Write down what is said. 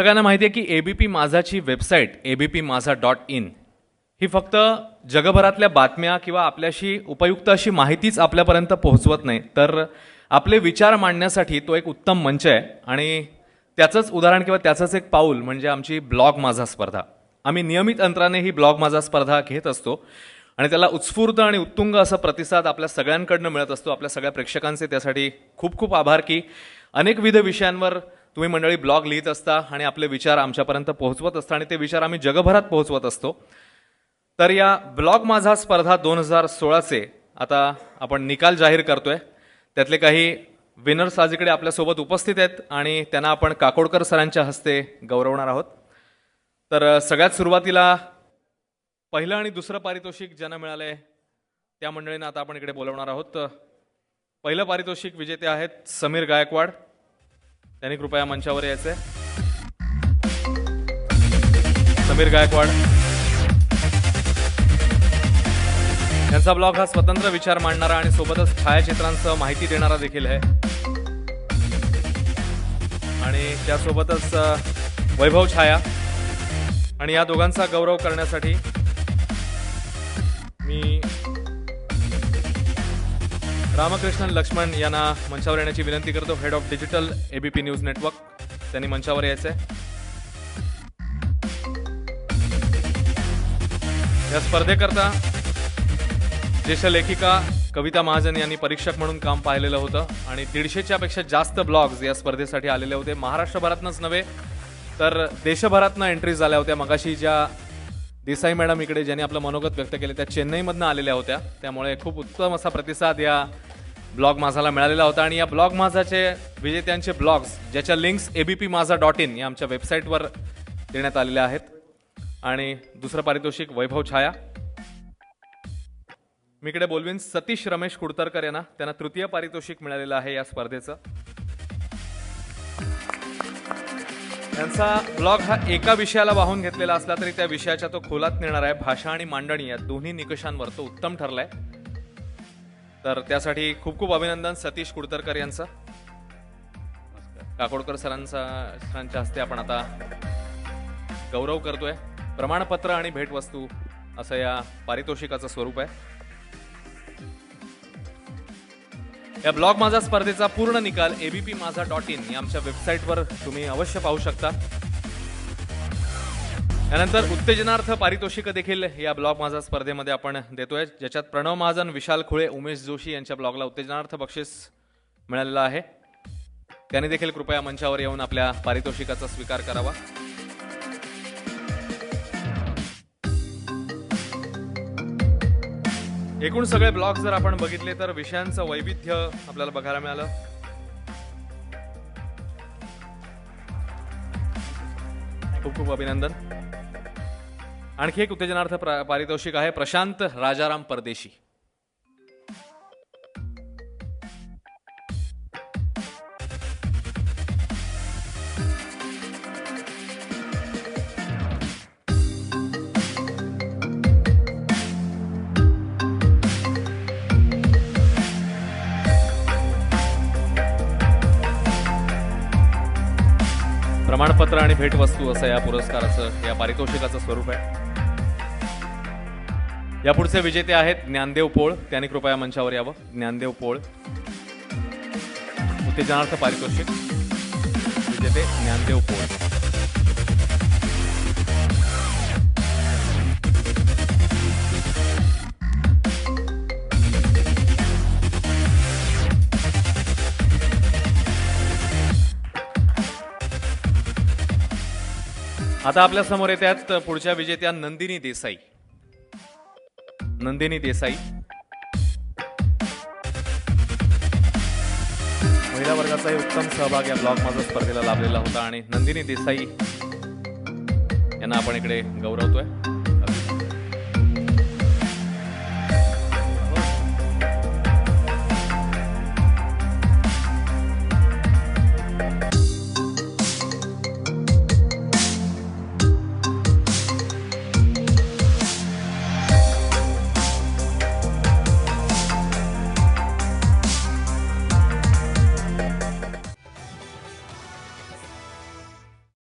सगळ्यांना माहिती आहे की ABP माझाची website ABP Majha dot in ही फक्त जगभरातल्या बातम्या किंवा आपल्याशी उपयुक्त अशी माहितीच आपल्यापर्यंत पोहोचवत नाही. तर आपले विचार मांडण्यासाठी तो एक उत्तम मंच आहे. आणि त्याचंच उदाहरण किंवा त्याचंच एक पाऊल म्हणजे आमची ब्लॉग माझा स्पर्धा. आम्ही नियमित अंतराने ही ब्लॉग माझा स्पर्धा घेत असतो. आणि त्याला उत्स्फूर्त आणि उत्तुंग असा प्रतिसाद आपल्या सगळ्यांकडनं मिळत असतो. आपल्या सगळ्या प्रेक्षकांचे त्यासाठी खूप खूप आभार की अनेकविध विषयांवर तुम्ही मंडळी ब्लॉग लिहित असता आणि आपले विचार आमच्यापर्यंत पोहोचवत असता आणि ते विचार आम्ही जगभरात पोहोचवत असतो. तर या ब्लॉग माझा स्पर्धा दोन हजार सोळाचे आता आपण निकाल जाहीर करतोय. त्यातले काही विनर्स आज इकडे आपल्यासोबत उपस्थित आहेत आणि त्यांना आपण काकोडकर सरांच्या हस्ते गौरवणार आहोत. तर सगळ्यात सुरुवातीला पहिलं आणि दुसरं पारितोषिक ज्यांना मिळालंय त्या मंडळींना आता आपण इकडे बोलवणार आहोत. पहिलं पारितोषिक विजेते आहेत समीर गायकवाड. त्यांनी कृपया मंचावर यायचंय. समीर गायकवाड. यांचा ब्लॉग हा स्वतंत्र विचार मांडणारा आणि सोबतच छायाचित्रांसह माहिती देणारा देखील आहे. आणि त्यासोबतच वैभव छाया आणि या दोघांचा गौरव करण्यासाठी मी रामकृष्णन लक्ष्मण यांना मंचावर येण्याची विनंती करतो. Head of digital ABP news network त्यांनी मंचावर यायचंय. या स्पर्धेकरता ज्येष्ठ लेखिका कविता महाजन यांनी परीक्षक म्हणून काम पाहिलेलं होतं आणि दीडशेच्या पेक्षा जास्त ब्लॉग्स या स्पर्धेसाठी आलेले होते. महाराष्ट्रभरातनंच नव्हे तर देशभरातनं एंट्रीज झाल्या होत्या. मगाशी ज्या देसाई मॅडम इकडे ज्यांनी आपलं मनोगत व्यक्त केले त्या चेन्नईमधनं आलेल्या होत्या. त्यामुळे खूप उत्तम असा प्रतिसाद या ब्लॉग माझाला मिळालेला होता आणि या ब्लॉग माझाचे विजेत्यांचे ब्लॉग्स ज्याच्या links ABP Majha dot in या आमच्या वेबसाईटवर देण्यात आलेल्या आहेत. आणि दुसरं पारितोषिक वैभव छाया. मी इकडे बोलवीन सतीश रमेश कुडतरकर यांना. त्यांना तृतीय पारितोषिक मिळालेलं आहे या स्पर्धेचं. त्यांचा ब्लॉग हा एका विषयाला वाहून घेतलेला असला तरी त्या विषयाच्या तो खोलात नेणार आहे. भाषा आणि मांडणी या दोन्ही निकषांवर तो उत्तम ठरलाय. तर त्यासाठी खूप खूप अभिनंदन सतीश कुडतरकर यांचं. काकोडकर सरांचा सरांच्या हस्ते आपण आता गौरव करतोय. प्रमाणपत्र आणि भेटवस्तू असं या पारितोषिकाचं स्वरूप आहे. या ब्लॉग माझा स्पर्धेचा पूर्ण निकाल एबीपी माझा डॉट इन या आमच्या वेबसाईटवर तुम्ही अवश्य पाहू शकता. यानंतर उत्तेजनार्थ पारितोषिक देखील या ब्लॉग माझा स्पर्धेमध्ये आपण देतोय ज्याच्यात प्रणव महाजन विशाल खुळे उमेश जोशी यांच्या ब्लॉगला उत्तेजनार्थ बक्षीस मिळालेलं आहे. त्यांनी देखील कृपया मंचावर येऊन आपल्या पारितोषिकाचा स्वीकार करावा. एकूण सगळे ब्लॉग जर आपण बघितले तर विषयांचं वैविध्य आपल्याला बघायला मिळालं. खूप खूप अभिनंदन. आणखी एक उत्तेजनार्थ पारितोषिक आहे. प्रशांत राजाराम परदेशी. प्रमाणपत्र आणि भेटवस्तू असं या पुरस्काराचं या पारितोषिकाचं स्वरूप आहे. यापुढचे विजेते आहेत ज्ञानदेव पोळ. त्यांनी कृपया मंचावर यावं. ज्ञानदेव पोळ. उत्तेजनार्थ पारितोषिक. विजेते ज्ञानदेव पोळ. आता आपल्यासमोर येतात पुढच्या विजेत्या नंदिनी देसाई. नंदिनी देसाई. महिला वर्गाचाही उत्तम सहभाग या ब्लॉग माझा स्पर्धेला लाभलेला होता आणि नंदिनी देसाई यांना आपण इकडे गौरवतोय.